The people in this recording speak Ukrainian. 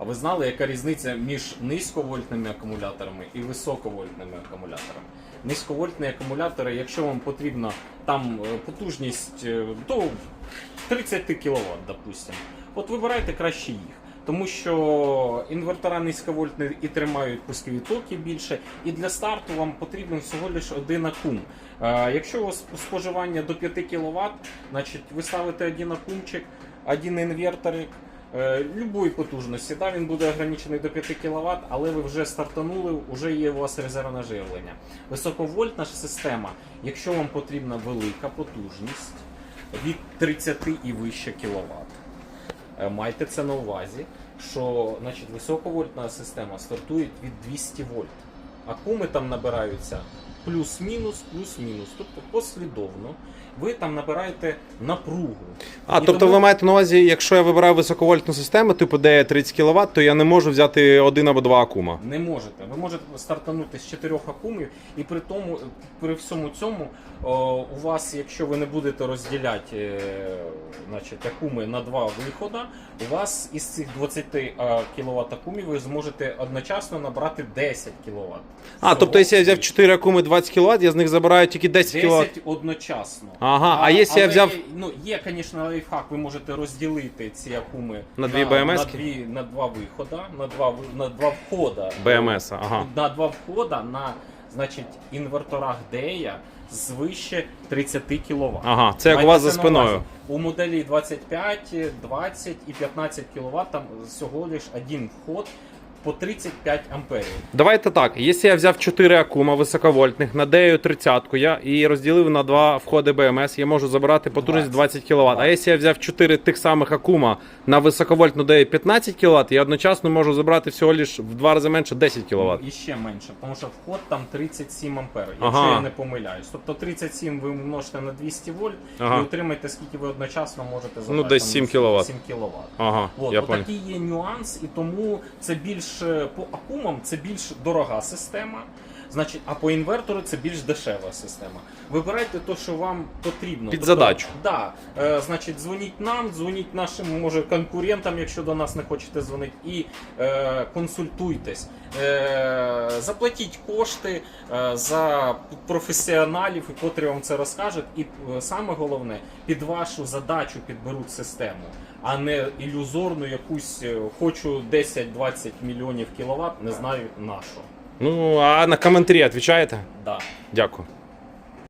А ви знали, яка різниця між низьковольтними акумуляторами і високовольтними акумуляторами? Низьковольтні акумулятори, якщо вам потрібна там е, потужність е, до 30 кВт, допустимо, от вибирайте краще їх. Тому що інвертора низьковольтні і тримають пускові токи більше, і для старту вам потрібен всього лише один акум. Е, Якщо у вас споживання до 5 кВт, значить ви ставите один акумчик, один інверторик е, любої потужності. Да, він буде ограничений до 5 кВт, але ви вже стартанули, вже є у вас резервне живлення. Високовольтна ж система, якщо вам потрібна велика потужність від 30 і вище кВт. Е, Майте це на увазі, що значить, високовольтна система стартує від 200 вольт. Акуми там набираються плюс-мінус, плюс-мінус. Тобто послідовно ви там набираєте напругу. А, І тобто тому- ви маєте на увазі, якщо я вибираю високовольтну систему, типу де 30 кВт, то я не можу взяти один або два акума. Не можете. Ви можете стартанути з чотирьох акумів, і при тому, при всьому цьому, о, у вас, якщо ви не будете розділяти е, значить, акуми на два виходи, у вас із цих 20 кВт акумів ви зможете одночасно набрати 10 кВт. А, тобто, якщо я взяв 4 акуми 20 кВт, я з них забираю тільки 10 кВт. 10 одночасно. Ага, а якщо я але взяв- Ну, є, звісно, лайфхак, ви можете розділити ці акуми На дві на, BMS-ки? дві, на два виходи, на два, на два входа. БМС, ага. На два входа на значить, інверторах DEA звище 30 кВт. Ага, це як у вас за спиною. У моделі 25, 20 і 15 кВт там всього лиш один вход по 35 амперів. Давайте так, якщо я взяв 4 акума високовольтних, надею 30 я і розділив на два входи БМС, я можу забирати потужність 20 кВт. А якщо я взяв 4 тих самих акума на високовольтну дею 15 кВт, я одночасно можу забрати всього лиш в два рази менше 10 кВт. І ще менше, тому що вход там 37 ампер, якщо Ага. я не помиляюсь. Тобто 37 ви множите на 200 вольт Ага. і отримаєте, скільки ви одночасно можете забрати. Ну, десь там, 7 кіловат. 7 кВт. Ага, От, я понял. отакий є нюанс, і тому це більш е, по акумам це більш дорога система. Значить, а по інвертору це більш дешева система. Вибирайте те, що вам потрібно. Під Тобто, задачу. Да, е, значить, дзвоніть нам, дзвоніть нашим може конкурентам, якщо до нас не хочете дзвонити, і е, консультуйтесь. Е, заплатіть кошти е, за професіоналів, котрі вам це розкажуть. І е, саме головне, під вашу задачу підберуть систему, а не ілюзорну якусь е, хочу 10-20 мільйонів кіловат, не знаю на що. Ну, а на коментарі відповідаєте? Да. Дякую.